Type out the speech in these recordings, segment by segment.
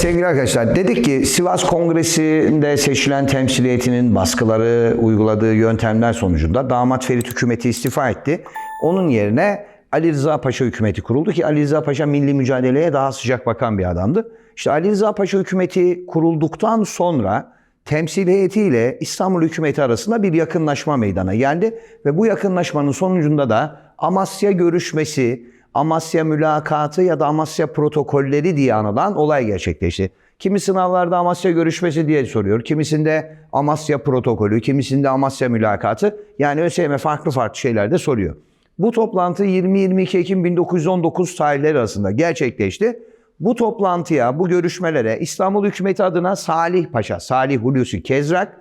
sevgili arkadaşlar dedik ki Sivas Kongresi'nde seçilen temsiliyetinin baskıları uyguladığı yöntemler sonucunda damat Ferit hükümeti istifa etti. Onun yerine Ali Rıza Paşa hükümeti kuruldu ki Ali Rıza Paşa milli mücadeleye daha sıcak bakan bir adamdı. İşte Ali Rıza Paşa hükümeti kurulduktan sonra temsil heyetiyle İstanbul hükümeti arasında bir yakınlaşma meydana geldi ve bu yakınlaşmanın sonucunda da Amasya görüşmesi, Amasya mülakatı ya da Amasya protokolleri diye anılan olay gerçekleşti. Kimi sınavlarda Amasya görüşmesi diye soruyor. Kimisinde Amasya protokolü, kimisinde Amasya mülakatı. Yani ÖSYM farklı farklı şeyler de soruyor. Bu toplantı 20-22 Ekim 1919 tarihleri arasında gerçekleşti. Bu toplantıya, bu görüşmelere İstanbul hükümeti adına Salih Paşa, Salih Hulusi Kezrak,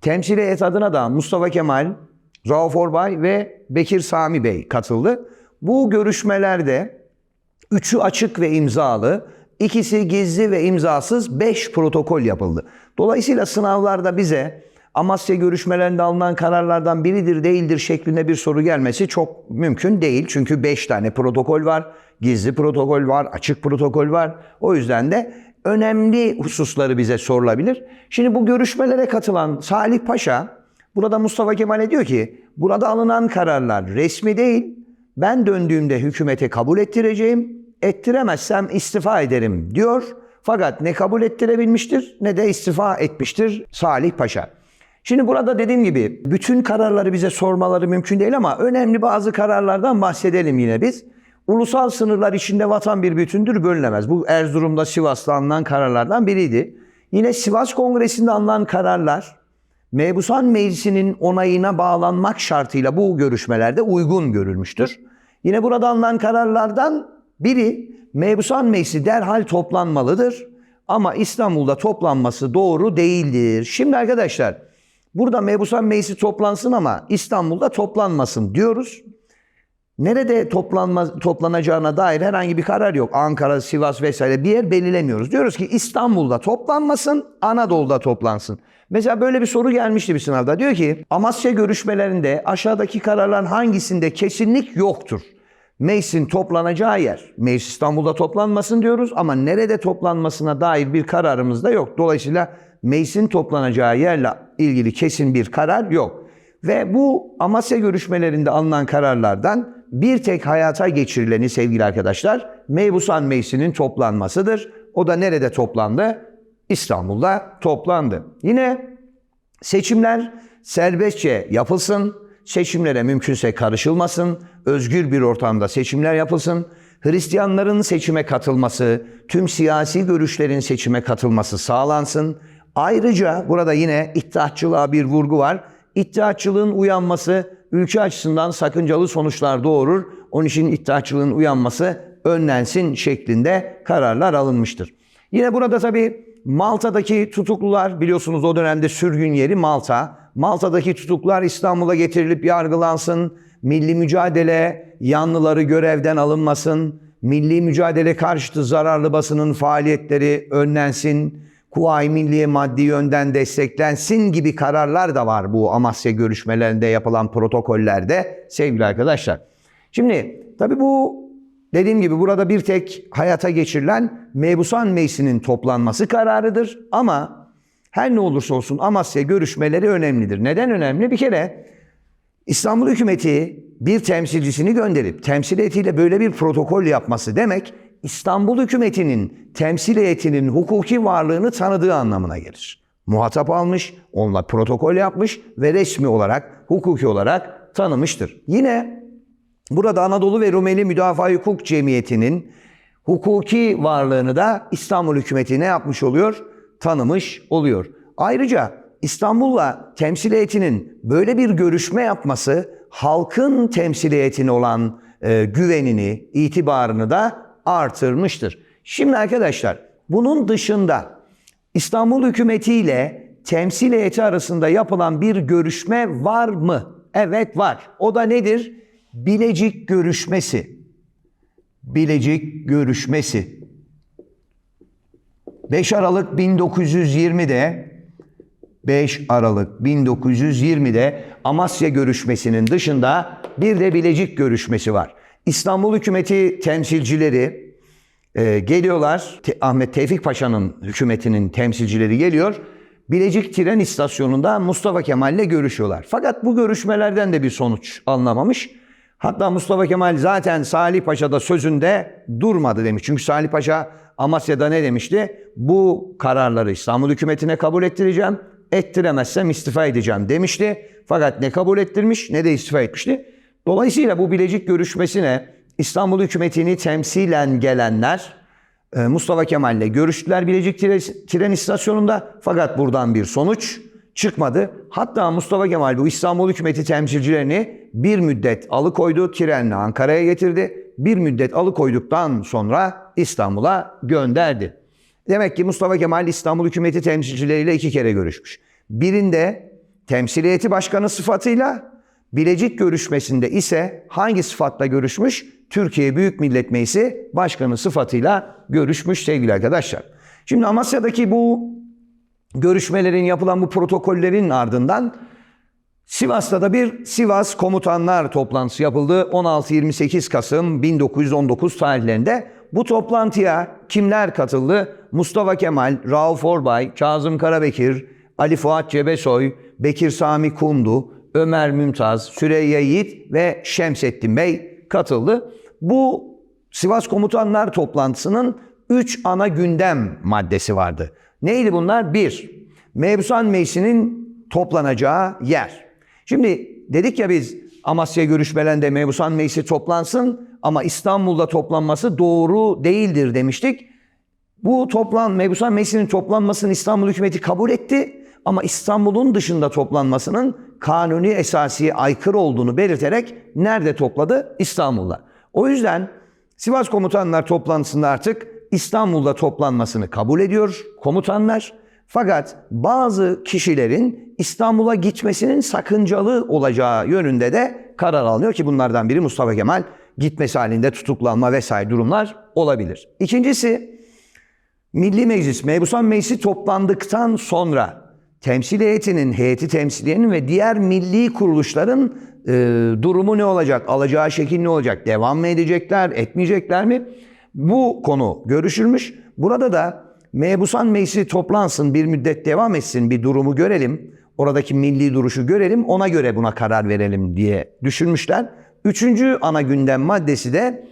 temsil heyet adına da Mustafa Kemal, Rauf Orbay ve Bekir Sami Bey katıldı. Bu görüşmelerde üçü açık ve imzalı, ikisi gizli ve imzasız 5 protokol yapıldı. Dolayısıyla sınavlarda bize Amasya görüşmelerinde alınan kararlardan biridir değildir şeklinde bir soru gelmesi çok mümkün değil. Çünkü 5 tane protokol var, gizli protokol var, açık protokol var. O yüzden de önemli hususları bize sorulabilir. Şimdi bu görüşmelere katılan Salih Paşa burada Mustafa Kemal'e diyor ki burada alınan kararlar resmi değil, ben döndüğümde hükümete kabul ettireceğim, ettiremezsem istifa ederim diyor. Fakat ne kabul ettirebilmiştir ne de istifa etmiştir Salih Paşa. Şimdi burada dediğim gibi bütün kararları bize sormaları mümkün değil ama önemli bazı kararlardan bahsedelim yine biz. Ulusal sınırlar içinde vatan bir bütündür bölünemez. Bu Erzurum'da Sivas'ta alınan kararlardan biriydi. Yine Sivas Kongresi'nde alınan kararlar Mebusan Meclisi'nin onayına bağlanmak şartıyla bu görüşmelerde uygun görülmüştür. Yine burada alınan kararlardan biri Mebusan Meclisi derhal toplanmalıdır ama İstanbul'da toplanması doğru değildir. Şimdi arkadaşlar burada Mebusan Meclisi toplansın ama İstanbul'da toplanmasın diyoruz. Nerede toplanma, toplanacağına dair herhangi bir karar yok. Ankara, Sivas vesaire bir yer belirlemiyoruz. Diyoruz ki İstanbul'da toplanmasın, Anadolu'da toplansın. Mesela böyle bir soru gelmişti bir sınavda. Diyor ki Amasya görüşmelerinde aşağıdaki kararların hangisinde kesinlik yoktur? Meclisin toplanacağı yer. Meclis İstanbul'da toplanmasın diyoruz ama nerede toplanmasına dair bir kararımız da yok. Dolayısıyla meclisin toplanacağı yerle ilgili kesin bir karar yok. Ve bu Amasya görüşmelerinde alınan kararlardan bir tek hayata geçirileni sevgili arkadaşlar Mebusan Meclisi'nin toplanmasıdır. O da nerede toplandı? İstanbul'da toplandı. Yine seçimler serbestçe yapılsın, seçimlere mümkünse karışılmasın, özgür bir ortamda seçimler yapılsın, Hristiyanların seçime katılması, tüm siyasi görüşlerin seçime katılması sağlansın. Ayrıca burada yine iddiatçılığa bir vurgu var. İddiatçılığın uyanması ülke açısından sakıncalı sonuçlar doğurur. Onun için iddiatçılığın uyanması önlensin şeklinde kararlar alınmıştır. Yine burada tabii Malta'daki tutuklular biliyorsunuz o dönemde sürgün yeri Malta. Malta'daki tutuklular İstanbul'a getirilip yargılansın. Milli mücadele yanlıları görevden alınmasın. Milli mücadele karşıtı zararlı basının faaliyetleri önlensin. Kuvayi Milliye maddi yönden desteklensin gibi kararlar da var bu Amasya görüşmelerinde yapılan protokollerde sevgili arkadaşlar. Şimdi tabii bu dediğim gibi burada bir tek hayata geçirilen Mebusan Meclisi'nin toplanması kararıdır ama her ne olursa olsun Amasya görüşmeleri önemlidir. Neden önemli? Bir kere İstanbul hükümeti bir temsilcisini gönderip temsil heyetiyle böyle bir protokol yapması demek İstanbul hükümetinin temsil heyetinin hukuki varlığını tanıdığı anlamına gelir. Muhatap almış, onunla protokol yapmış ve resmi olarak, hukuki olarak tanımıştır. Yine burada Anadolu ve Rumeli Müdafaa Hukuk Cemiyeti'nin hukuki varlığını da İstanbul hükümeti ne yapmış oluyor? Tanımış oluyor. Ayrıca İstanbul'la temsil heyetinin böyle bir görüşme yapması halkın temsil heyetine olan e, güvenini, itibarını da artırmıştır. Şimdi arkadaşlar bunun dışında İstanbul hükümeti ile temsil heyeti arasında yapılan bir görüşme var mı? Evet var. O da nedir? Bilecik görüşmesi. Bilecik görüşmesi. 5 Aralık 1920'de 5 Aralık 1920'de Amasya görüşmesinin dışında bir de Bilecik görüşmesi var. İstanbul hükümeti temsilcileri Ee, geliyorlar, Te- Ahmet Tevfik Paşa'nın hükümetinin temsilcileri geliyor. Bilecik tren istasyonunda Mustafa Kemal ile görüşüyorlar. Fakat bu görüşmelerden de bir sonuç alınamamış. Hatta Mustafa Kemal zaten Salih Paşa'da sözünde durmadı demiş. Çünkü Salih Paşa Amasya'da ne demişti? Bu kararları İstanbul hükümetine kabul ettireceğim. Ettiremezsem istifa edeceğim demişti. Fakat ne kabul ettirmiş ne de istifa etmişti. Dolayısıyla bu Bilecik görüşmesine İstanbul hükümetini temsilen gelenler e, Mustafa Kemal'le görüştüler Bilecik tren istasyonunda. Fakat buradan bir sonuç çıkmadı. Hatta Mustafa Kemal bu İstanbul hükümeti temsilcilerini bir müddet alıkoydu. Trenle Ankara'ya getirdi. Bir müddet alıkoyduktan sonra İstanbul'a gönderdi. Demek ki Mustafa Kemal İstanbul hükümeti temsilcileriyle iki kere görüşmüş. Birinde temsil heyeti başkanı sıfatıyla, Bilecik görüşmesinde ise hangi sıfatla görüşmüş? Türkiye Büyük Millet Meclisi Başkanı sıfatıyla görüşmüş sevgili arkadaşlar. Şimdi Amasya'daki bu görüşmelerin yapılan bu protokollerin ardından Sivas'ta da bir Sivas Komutanlar toplantısı yapıldı 16-28 Kasım 1919 tarihlerinde. Bu toplantıya kimler katıldı? Mustafa Kemal, Rauf Orbay, Kazım Karabekir, Ali Fuat Cebesoy, Bekir Sami Kundu, Ömer Mümtaz, Süreyya Yiğit ve Şemsettin Bey katıldı. Bu Sivas Komutanlar toplantısının 3 ana gündem maddesi vardı. Neydi bunlar? 1. Mebusan Meclisi'nin toplanacağı yer. Şimdi dedik ya biz Amasya görüşmelerinde Mebusan Meclisi toplansın ama İstanbul'da toplanması doğru değildir demiştik. Bu toplan Mebusan Meclisi'nin toplanmasını İstanbul hükümeti kabul etti ama İstanbul'un dışında toplanmasının kanuni esasiye aykırı olduğunu belirterek nerede topladı? İstanbul'da. O yüzden Sivas Komutanlar toplantısında artık İstanbul'da toplanmasını kabul ediyor komutanlar. Fakat bazı kişilerin İstanbul'a gitmesinin sakıncalı olacağı yönünde de karar alınıyor ki bunlardan biri Mustafa Kemal gitmesi halinde tutuklanma vesaire durumlar olabilir. İkincisi Milli Meclis, Mebusan Meclisi toplandıktan sonra temsil heyetinin, heyeti temsiliyenin ve diğer milli kuruluşların e, durumu ne olacak, alacağı şekil ne olacak, devam mı edecekler, etmeyecekler mi? Bu konu görüşülmüş. Burada da Mebusan Meclisi toplansın, bir müddet devam etsin, bir durumu görelim. Oradaki milli duruşu görelim, ona göre buna karar verelim diye düşünmüşler. Üçüncü ana gündem maddesi de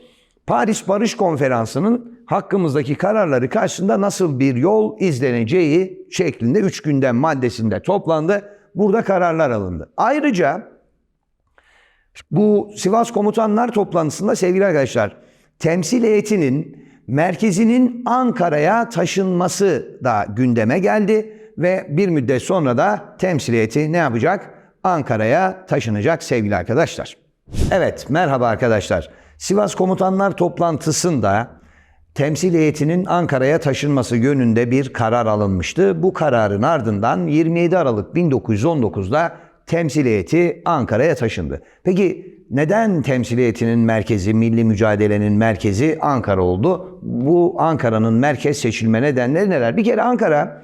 Paris Barış Konferansı'nın hakkımızdaki kararları karşısında nasıl bir yol izleneceği şeklinde üç gündem maddesinde toplandı. Burada kararlar alındı. Ayrıca bu Sivas Komutanlar toplantısında sevgili arkadaşlar temsil heyetinin merkezinin Ankara'ya taşınması da gündeme geldi ve bir müddet sonra da temsil heyeti ne yapacak? Ankara'ya taşınacak sevgili arkadaşlar. Evet merhaba arkadaşlar. Sivas Komutanlar toplantısında temsil heyetinin Ankara'ya taşınması yönünde bir karar alınmıştı. Bu kararın ardından 27 Aralık 1919'da temsil heyeti Ankara'ya taşındı. Peki neden temsil heyetinin merkezi, milli mücadelenin merkezi Ankara oldu? Bu Ankara'nın merkez seçilme nedenleri neler? Bir kere Ankara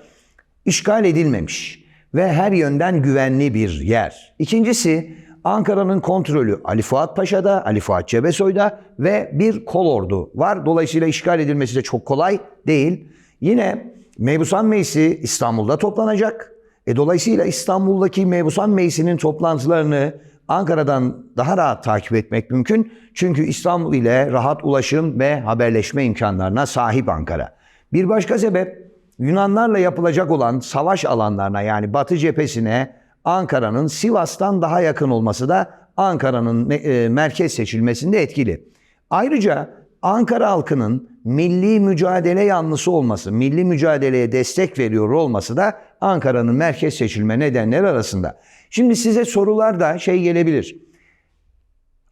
işgal edilmemiş ve her yönden güvenli bir yer. İkincisi Ankara'nın kontrolü Ali Fuat Paşa'da, Ali Fuat Cebesoy'da ve bir kolordu var. Dolayısıyla işgal edilmesi de çok kolay değil. Yine Mebusan Meclisi İstanbul'da toplanacak. E dolayısıyla İstanbul'daki Mebusan Meclisi'nin toplantılarını Ankara'dan daha rahat takip etmek mümkün. Çünkü İstanbul ile rahat ulaşım ve haberleşme imkanlarına sahip Ankara. Bir başka sebep Yunanlarla yapılacak olan savaş alanlarına yani Batı cephesine Ankara'nın Sivas'tan daha yakın olması da Ankara'nın e, merkez seçilmesinde etkili. Ayrıca Ankara halkının milli mücadele yanlısı olması, milli mücadeleye destek veriyor olması da Ankara'nın merkez seçilme nedenleri arasında. Şimdi size sorularda şey gelebilir.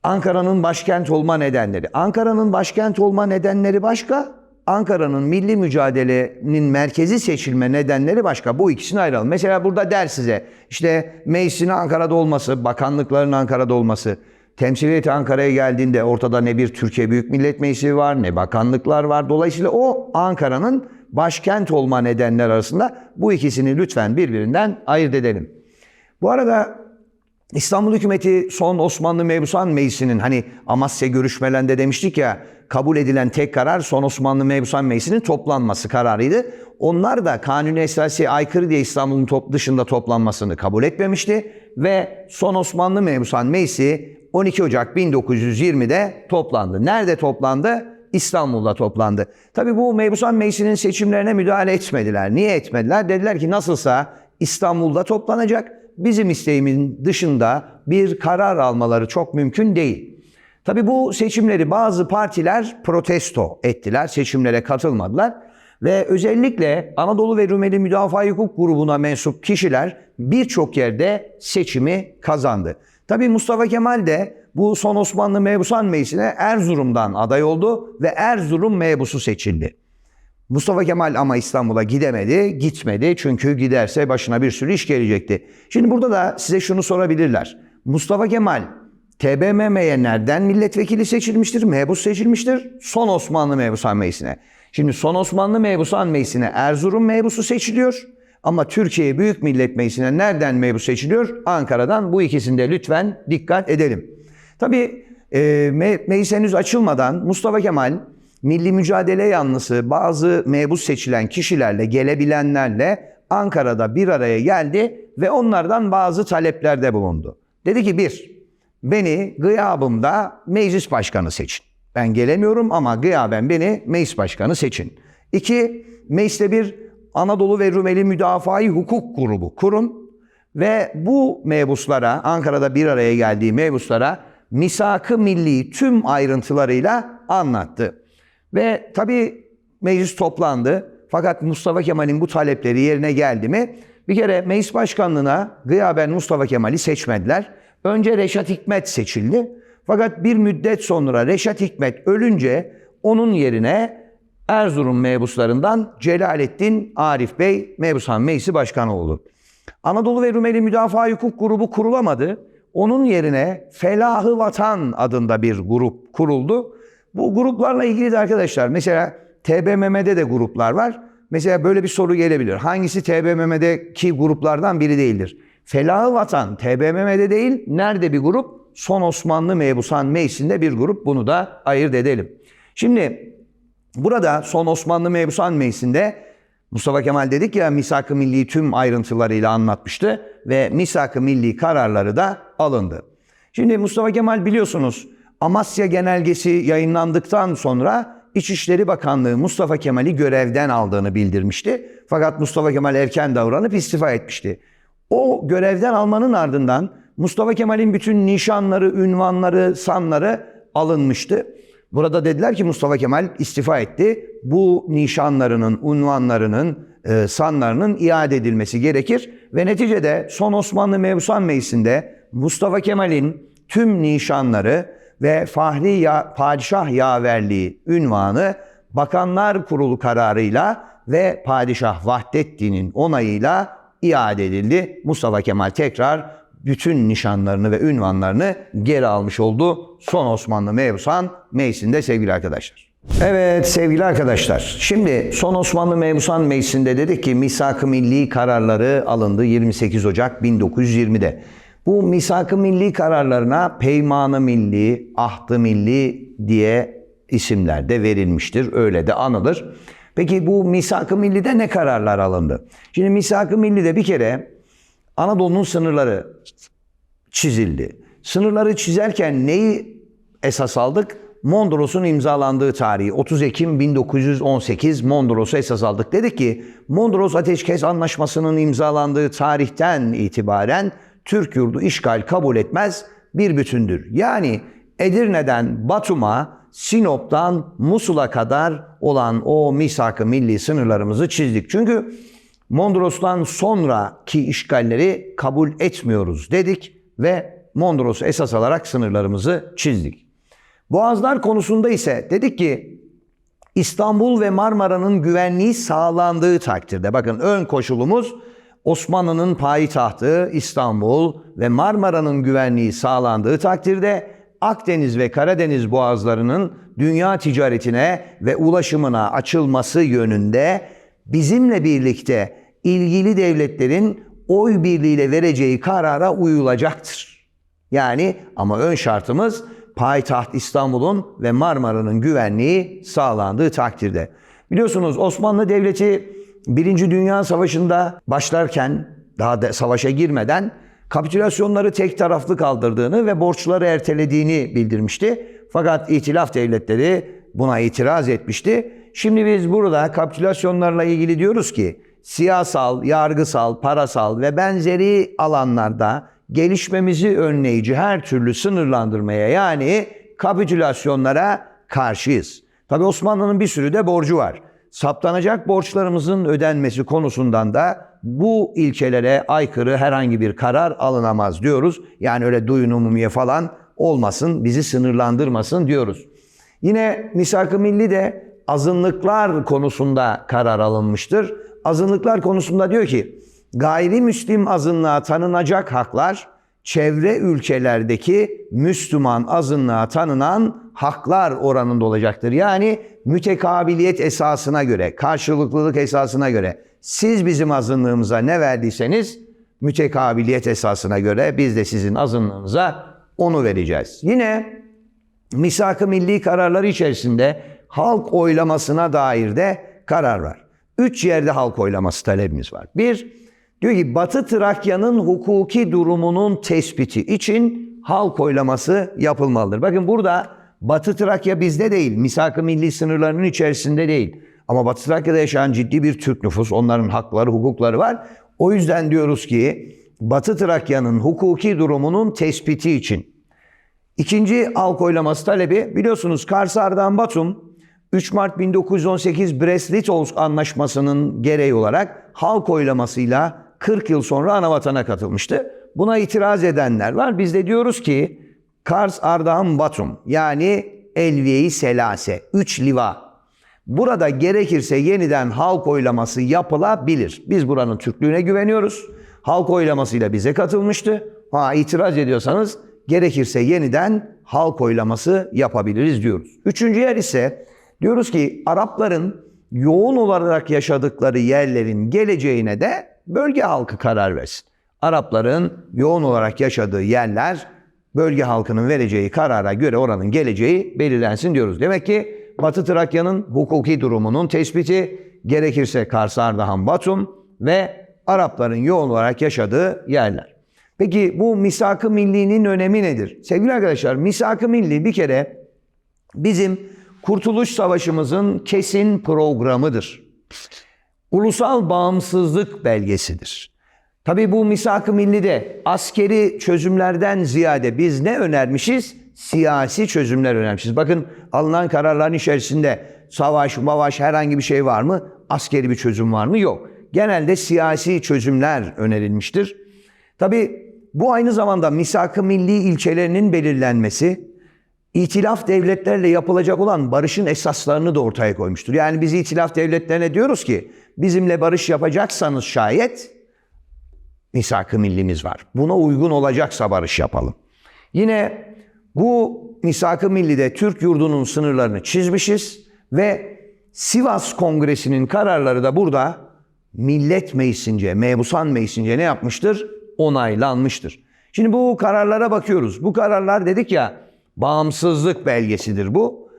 Ankara'nın başkent olma nedenleri. Ankara'nın başkent olma nedenleri başka. Ankara'nın milli mücadelenin merkezi seçilme nedenleri başka. Bu ikisini ayıralım. Mesela burada der size işte meclisin Ankara'da olması, bakanlıkların Ankara'da olması. Temsiliyeti Ankara'ya geldiğinde ortada ne bir Türkiye Büyük Millet Meclisi var ne bakanlıklar var. Dolayısıyla o Ankara'nın başkent olma nedenler arasında bu ikisini lütfen birbirinden ayırt edelim. Bu arada İstanbul hükümeti son Osmanlı Mebusan Meclisi'nin hani Amasya görüşmelerinde demiştik ya kabul edilen tek karar son Osmanlı Mebusan Meclisi'nin toplanması kararıydı. Onlar da kanuni esasiye aykırı diye İstanbul'un top dışında toplanmasını kabul etmemişti ve son Osmanlı Mebusan Meclisi 12 Ocak 1920'de toplandı. Nerede toplandı? İstanbul'da toplandı. Tabii bu Mebusan Meclisi'nin seçimlerine müdahale etmediler. Niye etmediler? Dediler ki nasılsa İstanbul'da toplanacak. Bizim isteğimin dışında bir karar almaları çok mümkün değil. Tabii bu seçimleri bazı partiler protesto ettiler, seçimlere katılmadılar. Ve özellikle Anadolu ve Rumeli Müdafaa Hukuk grubuna mensup kişiler birçok yerde seçimi kazandı. Tabii Mustafa Kemal de bu son Osmanlı Mebusan Meclisi'ne Erzurum'dan aday oldu ve Erzurum mebusu seçildi. Mustafa Kemal ama İstanbul'a gidemedi, gitmedi çünkü giderse başına bir sürü iş gelecekti. Şimdi burada da size şunu sorabilirler. Mustafa Kemal TBMM'ye nereden milletvekili seçilmiştir, mebus seçilmiştir? Son Osmanlı Mebusan Meclisi'ne. Şimdi son Osmanlı Mebusan Meclisi'ne Erzurum mebusu seçiliyor. Ama Türkiye Büyük Millet Meclisi'ne nereden mebus seçiliyor? Ankara'dan. Bu ikisinde lütfen dikkat edelim. Tabii e, me- meclis henüz açılmadan Mustafa Kemal milli mücadele yanlısı bazı mebus seçilen kişilerle, gelebilenlerle Ankara'da bir araya geldi ve onlardan bazı taleplerde bulundu. Dedi ki bir, beni gıyabımda meclis başkanı seçin. Ben gelemiyorum ama gıyaben beni meclis başkanı seçin. İki, mecliste bir Anadolu ve Rumeli Müdafaa Hukuk Grubu kurun ve bu mebuslara, Ankara'da bir araya geldiği mebuslara misak-ı milli tüm ayrıntılarıyla anlattı. Ve tabii meclis toplandı. Fakat Mustafa Kemal'in bu talepleri yerine geldi mi? Bir kere meclis başkanlığına gıyaben Mustafa Kemal'i seçmediler. Önce Reşat Hikmet seçildi. Fakat bir müddet sonra Reşat Hikmet ölünce onun yerine Erzurum mebuslarından Celalettin Arif Bey Mebusan Meclisi Başkanı oldu. Anadolu ve Rumeli Müdafaa Hukuk Grubu kurulamadı. Onun yerine Felahı Vatan adında bir grup kuruldu. Bu gruplarla ilgili de arkadaşlar mesela TBMM'de de gruplar var. Mesela böyle bir soru gelebilir. Hangisi TBMM'deki gruplardan biri değildir? Felahı Vatan TBMM'de değil. Nerede bir grup? Son Osmanlı Mebusan Meclisi'nde bir grup. Bunu da ayırt edelim. Şimdi burada Son Osmanlı Mebusan Meclisi'nde Mustafa Kemal dedik ya misak-ı milli tüm ayrıntılarıyla anlatmıştı ve misak-ı milli kararları da alındı. Şimdi Mustafa Kemal biliyorsunuz Amasya Genelgesi yayınlandıktan sonra İçişleri Bakanlığı Mustafa Kemal'i görevden aldığını bildirmişti. Fakat Mustafa Kemal erken davranıp istifa etmişti. O görevden almanın ardından Mustafa Kemal'in bütün nişanları, ünvanları, sanları alınmıştı. Burada dediler ki Mustafa Kemal istifa etti. Bu nişanlarının, unvanlarının, e, sanlarının iade edilmesi gerekir. Ve neticede son Osmanlı Mebusan Meclisi'nde Mustafa Kemal'in tüm nişanları ve Fahri ya, Padişah Yaverliği ünvanı Bakanlar Kurulu kararıyla ve Padişah Vahdettin'in onayıyla iade edildi. Mustafa Kemal tekrar bütün nişanlarını ve ünvanlarını geri almış oldu. Son Osmanlı Mebusan Meclisi'nde sevgili arkadaşlar. Evet sevgili arkadaşlar. Şimdi son Osmanlı Mebusan Meclisi'nde dedik ki misak-ı milli kararları alındı 28 Ocak 1920'de. Bu misak-ı milli kararlarına peymanı milli, ahdı milli diye isimler de verilmiştir. Öyle de anılır. Peki bu misak-ı millide ne kararlar alındı? Şimdi misak-ı millide bir kere Anadolu'nun sınırları çizildi. Sınırları çizerken neyi esas aldık? Mondros'un imzalandığı tarihi 30 Ekim 1918 Mondros'u esas aldık. Dedik ki Mondros Ateşkes Anlaşması'nın imzalandığı tarihten itibaren Türk yurdu işgal kabul etmez bir bütündür. Yani Edirne'den Batum'a, Sinop'tan Musul'a kadar olan o misak-ı milli sınırlarımızı çizdik. Çünkü Mondros'tan sonraki işgalleri kabul etmiyoruz dedik ve Mondros'u esas alarak sınırlarımızı çizdik. Boğazlar konusunda ise dedik ki İstanbul ve Marmara'nın güvenliği sağlandığı takdirde bakın ön koşulumuz Osmanlı'nın payitahtı İstanbul ve Marmara'nın güvenliği sağlandığı takdirde Akdeniz ve Karadeniz boğazlarının dünya ticaretine ve ulaşımına açılması yönünde bizimle birlikte ilgili devletlerin oy birliğiyle vereceği karara uyulacaktır. Yani ama ön şartımız payitaht İstanbul'un ve Marmara'nın güvenliği sağlandığı takdirde. Biliyorsunuz Osmanlı Devleti Birinci Dünya Savaşı'nda başlarken daha da savaşa girmeden kapitülasyonları tek taraflı kaldırdığını ve borçları ertelediğini bildirmişti. Fakat İtilaf devletleri buna itiraz etmişti. Şimdi biz burada kapitülasyonlarla ilgili diyoruz ki siyasal, yargısal, parasal ve benzeri alanlarda gelişmemizi önleyici her türlü sınırlandırmaya yani kapitülasyonlara karşıyız. Tabi Osmanlı'nın bir sürü de borcu var. Saptanacak borçlarımızın ödenmesi konusundan da bu ilkelere aykırı herhangi bir karar alınamaz diyoruz. Yani öyle duyun umumiye falan olmasın, bizi sınırlandırmasın diyoruz. Yine Misak-ı Milli de azınlıklar konusunda karar alınmıştır. Azınlıklar konusunda diyor ki, gayrimüslim azınlığa tanınacak haklar, çevre ülkelerdeki Müslüman azınlığa tanınan haklar oranında olacaktır. Yani mütekabiliyet esasına göre, karşılıklılık esasına göre siz bizim azınlığımıza ne verdiyseniz mütekabiliyet esasına göre biz de sizin azınlığınıza onu vereceğiz. Yine misak-ı milli kararları içerisinde halk oylamasına dair de karar var. Üç yerde halk oylaması talebimiz var. Bir, diyor ki Batı Trakya'nın hukuki durumunun tespiti için halk oylaması yapılmalıdır. Bakın burada Batı Trakya bizde değil, misak-ı milli sınırlarının içerisinde değil. Ama Batı Trakya'da yaşayan ciddi bir Türk nüfus, onların hakları, hukukları var. O yüzden diyoruz ki Batı Trakya'nın hukuki durumunun tespiti için İkinci halk oylaması talebi biliyorsunuz Kars Ardahan Batum 3 Mart 1918 Brest-Litovsk anlaşmasının gereği olarak halk oylamasıyla 40 yıl sonra anavatana katılmıştı. Buna itiraz edenler var. Biz de diyoruz ki Kars Ardahan Batum yani Elviye-i Selase 3 liva Burada gerekirse yeniden halk oylaması yapılabilir. Biz buranın Türklüğüne güveniyoruz. Halk oylamasıyla bize katılmıştı. Ha itiraz ediyorsanız gerekirse yeniden halk oylaması yapabiliriz diyoruz. Üçüncü yer ise diyoruz ki Arapların yoğun olarak yaşadıkları yerlerin geleceğine de bölge halkı karar versin. Arapların yoğun olarak yaşadığı yerler bölge halkının vereceği karara göre oranın geleceği belirlensin diyoruz. Demek ki Batı Trakya'nın hukuki durumunun tespiti, gerekirse Kars, Ardahan, Batum ve Arapların yoğun olarak yaşadığı yerler. Peki bu misak-ı millinin önemi nedir? Sevgili arkadaşlar misak-ı milli bir kere bizim Kurtuluş Savaşımızın kesin programıdır. Ulusal bağımsızlık belgesidir. Tabi bu misak-ı millide askeri çözümlerden ziyade biz ne önermişiz? Siyasi çözümler önermişiz. Bakın alınan kararların içerisinde savaş, mavaş herhangi bir şey var mı? Askeri bir çözüm var mı? Yok. Genelde siyasi çözümler önerilmiştir. Tabi bu aynı zamanda misak-ı milli ilçelerinin belirlenmesi, İtilaf devletlerle yapılacak olan barışın esaslarını da ortaya koymuştur. Yani biz itilaf devletlerine diyoruz ki bizimle barış yapacaksanız şayet misak-ı millimiz var. Buna uygun olacaksa barış yapalım. Yine bu misak-ı millide Türk yurdunun sınırlarını çizmişiz ve Sivas Kongresi'nin kararları da burada Millet Meclisi'nce, Mebusan Meclisi'nce ne yapmıştır? Onaylanmıştır. Şimdi bu kararlara bakıyoruz. Bu kararlar dedik ya bağımsızlık belgesidir bu.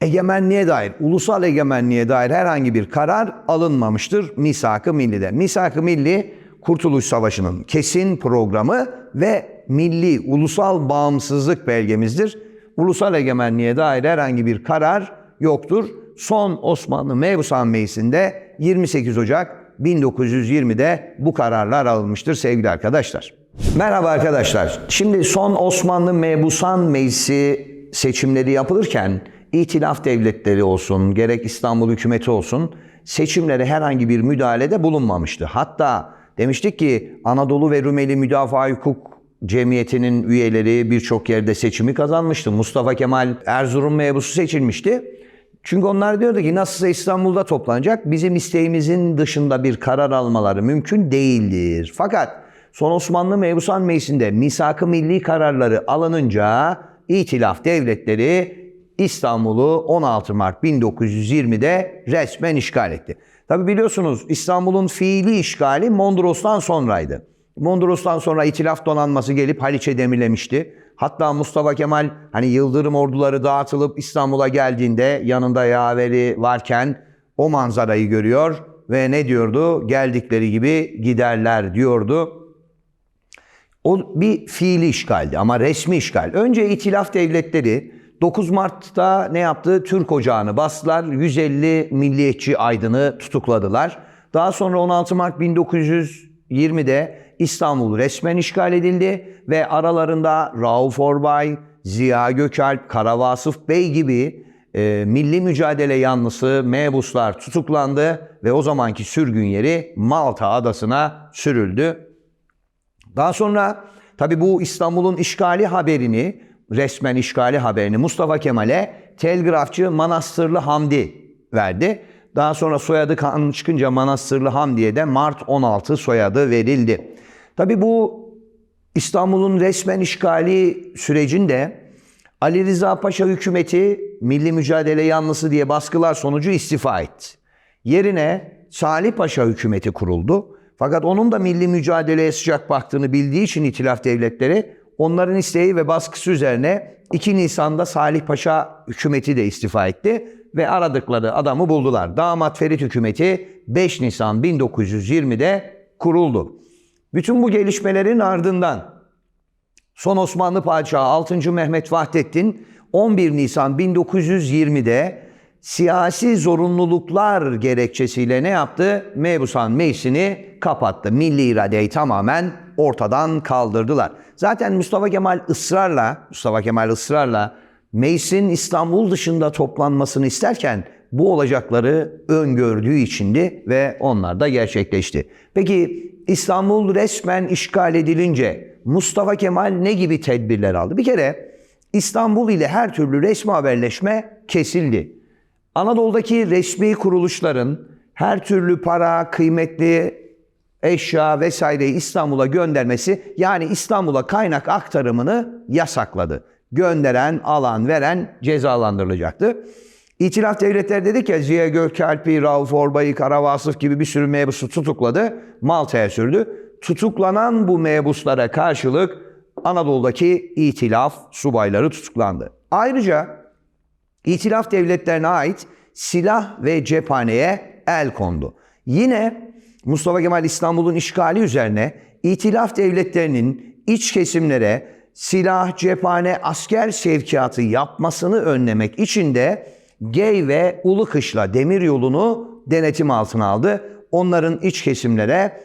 Egemenliğe dair, ulusal egemenliğe dair herhangi bir karar alınmamıştır Misak-ı Milli'de. Misak-ı Milli Kurtuluş Savaşı'nın kesin programı ve milli, ulusal bağımsızlık belgemizdir. Ulusal egemenliğe dair herhangi bir karar yoktur. Son Osmanlı Mebusan Meclisi'nde 28 Ocak 1920'de bu kararlar alınmıştır sevgili arkadaşlar. Merhaba arkadaşlar. Şimdi son Osmanlı Mebusan Meclisi seçimleri yapılırken İtilaf devletleri olsun, gerek İstanbul hükümeti olsun seçimlere herhangi bir müdahalede bulunmamıştı. Hatta demiştik ki Anadolu ve Rumeli Müdafaa Hukuk Cemiyeti'nin üyeleri birçok yerde seçimi kazanmıştı. Mustafa Kemal Erzurum mebusu seçilmişti. Çünkü onlar diyordu ki nasılsa İstanbul'da toplanacak bizim isteğimizin dışında bir karar almaları mümkün değildir. Fakat son Osmanlı Mebusan Meclisi'nde misak-ı milli kararları alınınca İtilaf devletleri İstanbul'u 16 Mart 1920'de resmen işgal etti. Tabi biliyorsunuz İstanbul'un fiili işgali Mondros'tan sonraydı. Mondros'tan sonra İtilaf donanması gelip Haliç'e demirlemişti. Hatta Mustafa Kemal hani Yıldırım orduları dağıtılıp İstanbul'a geldiğinde yanında yaveri varken o manzarayı görüyor ve ne diyordu? Geldikleri gibi giderler diyordu. O bir fiili işgaldi ama resmi işgal. Önce İtilaf devletleri 9 Mart'ta ne yaptı? Türk ocağını bastılar. 150 milliyetçi aydını tutukladılar. Daha sonra 16 Mart 1920'de İstanbul resmen işgal edildi ve aralarında Rauf Orbay, Ziya Gökalp, Kara Vasıf Bey gibi e, milli mücadele yanlısı mebuslar tutuklandı ve o zamanki sürgün yeri Malta adasına sürüldü. Daha sonra tabi bu İstanbul'un işgali haberini, resmen işgali haberini Mustafa Kemal'e telgrafçı Manastırlı Hamdi verdi. Daha sonra soyadı kanun çıkınca Manastırlı Hamdi'ye de Mart 16 soyadı verildi. Tabi bu İstanbul'un resmen işgali sürecinde Ali Rıza Paşa hükümeti milli mücadele yanlısı diye baskılar sonucu istifa etti. Yerine Salih Paşa hükümeti kuruldu. Fakat onun da milli mücadeleye sıcak baktığını bildiği için İtilaf devletleri onların isteği ve baskısı üzerine 2 Nisan'da Salih Paşa hükümeti de istifa etti ve aradıkları adamı buldular. Damat Ferit hükümeti 5 Nisan 1920'de kuruldu. Bütün bu gelişmelerin ardından Son Osmanlı Padişahı 6. Mehmet Vahdettin 11 Nisan 1920'de siyasi zorunluluklar gerekçesiyle ne yaptı? Mebusan Meclisi'ni kapattı. Milli iradeyi tamamen ortadan kaldırdılar. Zaten Mustafa Kemal ısrarla, Mustafa Kemal ısrarla meclisin İstanbul dışında toplanmasını isterken bu olacakları öngördüğü içindi ve onlar da gerçekleşti. Peki İstanbul resmen işgal edilince Mustafa Kemal ne gibi tedbirler aldı? Bir kere İstanbul ile her türlü resmi haberleşme kesildi. Anadolu'daki resmi kuruluşların her türlü para, kıymetli eşya vesaireyi İstanbul'a göndermesi yani İstanbul'a kaynak aktarımını yasakladı. Gönderen, alan, veren cezalandırılacaktı. İtilaf devletleri dedik ya Ziya Gökalp'i, Rauf Orbay'ı, Kara gibi bir sürü mebusu tutukladı. Malta'ya sürdü. Tutuklanan bu mebuslara karşılık Anadolu'daki itilaf subayları tutuklandı. Ayrıca İtilaf devletlerine ait silah ve cephaneye el kondu. Yine Mustafa Kemal İstanbul'un işgali üzerine İtilaf devletlerinin iç kesimlere silah, cephane, asker sevkiyatı yapmasını önlemek için de Gey ve Ulukışla demir yolunu denetim altına aldı. Onların iç kesimlere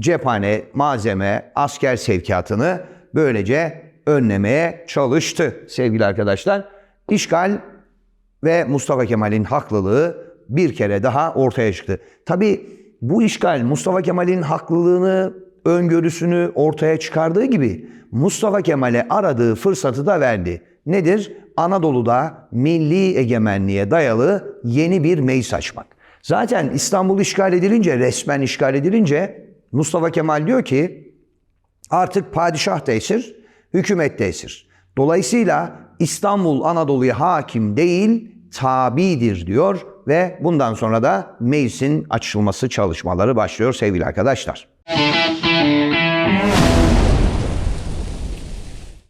cephane, malzeme, asker sevkiyatını böylece önlemeye çalıştı sevgili arkadaşlar. İşgal ve Mustafa Kemal'in haklılığı bir kere daha ortaya çıktı. Tabi bu işgal Mustafa Kemal'in haklılığını, öngörüsünü ortaya çıkardığı gibi Mustafa Kemal'e aradığı fırsatı da verdi. Nedir? Anadolu'da milli egemenliğe dayalı yeni bir meclis açmak. Zaten İstanbul işgal edilince, resmen işgal edilince Mustafa Kemal diyor ki artık padişah da esir, hükümet de esir. Dolayısıyla İstanbul Anadolu'ya hakim değil, tabidir diyor ve bundan sonra da meclisin açılması çalışmaları başlıyor sevgili arkadaşlar.